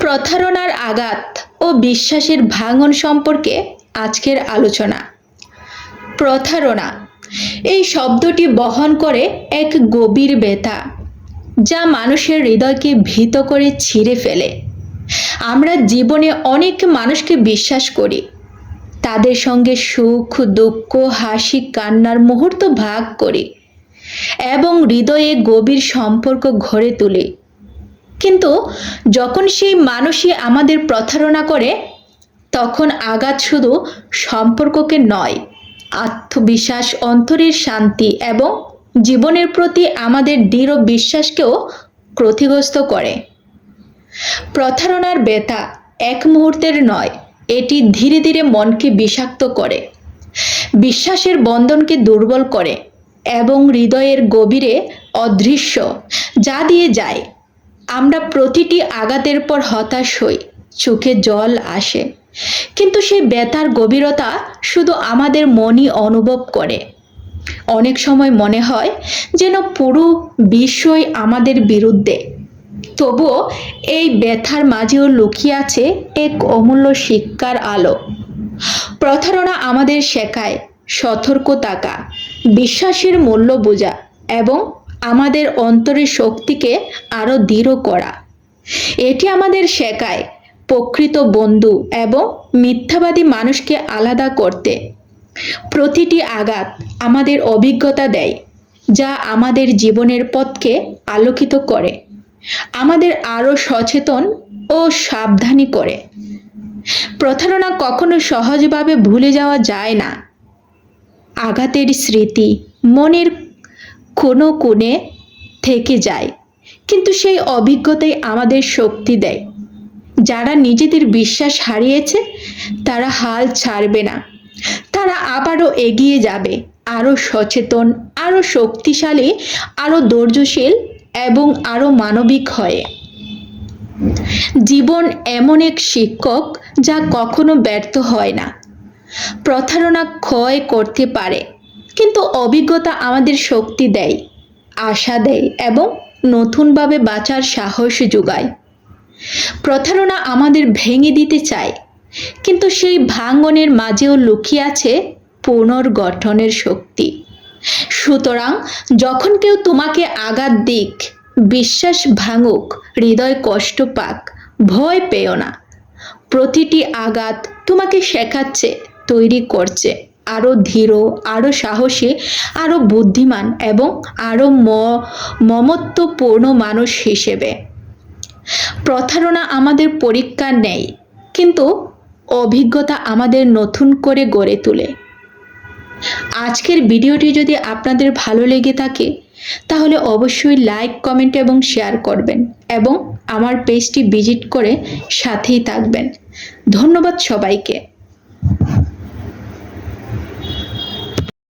প্রতারণার আঘাত ও বিশ্বাসের ভাঙন সম্পর্কে আজকের আলোচনা। প্রতারণা এই শব্দটি বহন করে এক গভীর ব্যথা, যা মানুষের হৃদয়কে ভীত করে ছিঁড়ে ফেলে। আমরা জীবনে অনেক মানুষকে বিশ্বাস করি। তাদের সঙ্গে সুখ, দুঃখ, হাসি, কান্নার মুহূর্ত ভাগ করি এবং হৃদয়ে গভীর সম্পর্ক গড়ে তুলি। কিন্তু যখন সেই মানুষই আমাদের প্রতারণা করে, তখন আঘাত শুধু সম্পর্ককে নয়, আত্মবিশ্বাস, অন্তরের শান্তি এবং জীবনের প্রতি আমাদের দৃঢ় বিশ্বাসকেও ক্ষতিগ্রস্ত করে। প্রতারণার ব্যথা এক মুহূর্তের নয়, এটি ধীরে ধীরে মনকে বিষাক্ত করে, বিশ্বাসের বন্ধনকে দুর্বল করে এবং হৃদয়ের গভীরে অদৃশ্য, যা দিয়ে যায়। আমরা প্রতিটি আঘাতের পর হতাশ হই, চোখে জল আসে। কিন্তু সেই ব্যথার গভীরতা শুধু আমাদের মনই অনুভব করে। অনেক সময় মনে হয় যেন পুরো বিশ্বই আমাদের বিরুদ্ধে। তবুও এই ব্যথার মাঝেও লুকিয়ে আছে এক অমূল্য শিক্ষার আলো। প্রতারণা আমাদের শেখায় সতর্ক থাকা, বিশ্বাসের মূল্য বোঝা এবং আমাদের অন্তরের শক্তিকে আরও দৃঢ় করা। এটি আমাদের শেখায় প্রকৃত বন্ধু এবং মিথ্যাবাদী মানুষকে আলাদা করতে। প্রতিটি আঘাত আমাদের অভিজ্ঞতা দেয়, যা আমাদের জীবনের পথকে আলোকিত করে, আমাদের আরও সচেতন ও সাবধানী করে। প্রতারণা কখনো সহজভাবে ভুলে যাওয়া যায় না। আঘাতের স্মৃতি, মনের কোনো কোণে থেকে যায়, কিন্তু সেই অভিজ্ঞতাই আমাদের শক্তি দেয়। যারা নিজেদের বিশ্বাস হারিয়েছে, তারা হাল ছাড়বে না। তারা আবারও এগিয়ে যাবে, আরও সচেতন, আরও শক্তিশালী, আরও ধৈর্যশীল এবং আরও মানবিক হয়ে। জীবন এমন এক শিক্ষক যা কখনো ব্যর্থ হয় না। প্রতারণা ক্ষয় করতে পারে কিন্তু অভিজ্ঞতা আমাদের শক্তি দেয়, আশা দেয় এবং নতুনভাবে বাঁচার সাহস যোগায়। প্রতারণা আমাদের ভেঙে দিতে চায়, কিন্তু সেই ভাঙনের মাঝেও লুকিয়ে আছে পুনর্গঠনের শক্তি। সুতরাং যখন কেউ তোমাকে আঘাত দিক, বিশ্বাস ভাঙুক, হৃদয় কষ্ট পাক, ভয় পেও না। প্রতিটি আঘাত তোমাকে শেখাচ্ছে, তৈরি করছে। আরও ধীর আরও সাহসী আরও বুদ্ধিমান এবং আরও ম, মমত্বপূর্ণ মানুষ হিসেবে। প্রতারণা আমাদের পরীক্ষা নেই কিন্তু অভিজ্ঞতা আমাদের নতুন করে গড়ে তোলে। আজকের ভিডিওটি যদি আপনাদের ভালো লেগে থাকে, তাহলে অবশ্যই লাইক, কমেন্ট এবং শেয়ার করবেন এবং আমার পেজটি ভিজিট করে সাথেই থাকবেন। ধন্যবাদ সবাইকে।